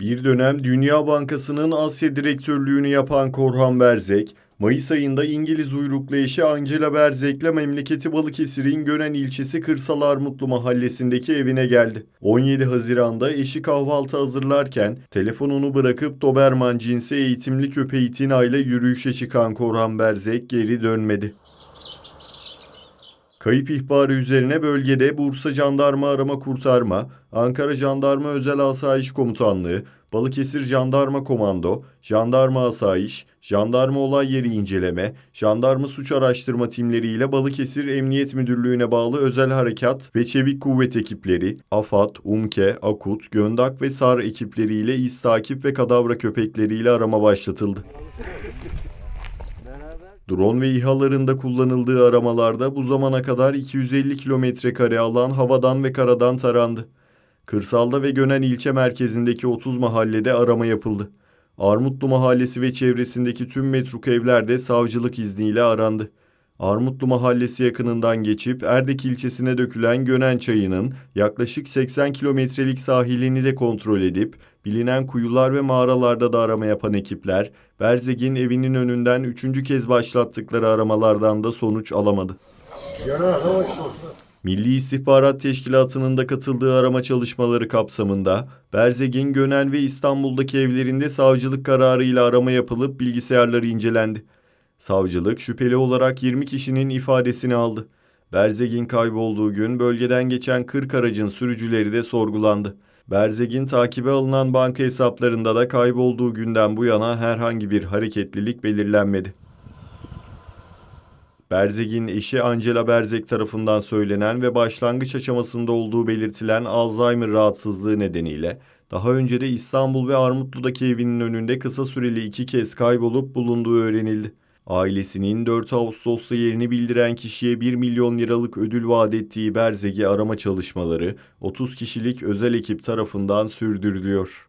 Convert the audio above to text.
Bir dönem Dünya Bankası'nın Asya direktörlüğünü yapan Korhan Berzek, Mayıs ayında İngiliz uyruklu eşi Angela Berzek'le memleketi Balıkesir'in Gönen ilçesi Kırsal Armutlu mahallesindeki evine geldi. 17 Haziran'da eşi kahvaltı hazırlarken telefonunu bırakıp Doberman cinsi eğitimli köpeği Tina ile yürüyüşe çıkan Korhan Berzek geri dönmedi. Kayıp ihbarı üzerine bölgede Bursa Jandarma Arama Kurtarma, Ankara Jandarma Özel Asayiş Komutanlığı, Balıkesir Jandarma Komando, Jandarma Asayiş, Jandarma Olay Yeri İnceleme, Jandarma Suç Araştırma timleriyle Balıkesir Emniyet Müdürlüğü'ne bağlı özel harekat ve çevik kuvvet ekipleri, AFAD, UMKE, AKUT, Göndak ve SAR ekipleriyle iz takip ve kadavra köpekleriyle arama başlatıldı. Drone ve İHA'larında kullanıldığı aramalarda bu zamana kadar 250 kilometre kare alan havadan ve karadan tarandı. Kırsalda ve Gönen ilçe merkezindeki 30 mahallede arama yapıldı. Armutlu Mahallesi ve çevresindeki tüm metruk evler de savcılık izniyle arandı. Armutlu Mahallesi yakınından geçip Erdek ilçesine dökülen Gönen Çayı'nın yaklaşık 80 kilometrelik sahilini de kontrol edip bilinen kuyular ve mağaralarda da arama yapan ekipler Berzeg'in evinin önünden üçüncü kez başlattıkları aramalardan da sonuç alamadı. Milli İstihbarat Teşkilatı'nın da katıldığı arama çalışmaları kapsamında Berzeg'in Gönen ve İstanbul'daki evlerinde savcılık kararıyla arama yapılıp bilgisayarları incelendi. Savcılık şüpheli olarak 20 kişinin ifadesini aldı. Berzeg'in kaybolduğu gün bölgeden geçen 40 aracın sürücüleri de sorgulandı. Berzeg'in takibe alınan banka hesaplarında da kaybolduğu günden bu yana herhangi bir hareketlilik belirlenmedi. Berzeg'in eşi Angela Berzeg tarafından söylenen ve başlangıç aşamasında olduğu belirtilen Alzheimer rahatsızlığı nedeniyle daha önce de İstanbul ve Armutlu'daki evinin önünde kısa süreli iki kez kaybolup bulunduğu öğrenildi. Ailesinin 4 Ağustos'ta yerini bildiren kişiye 1 milyon liralık ödül vaat ettiği Berzeg'i arama çalışmaları 30 kişilik özel ekip tarafından sürdürülüyor.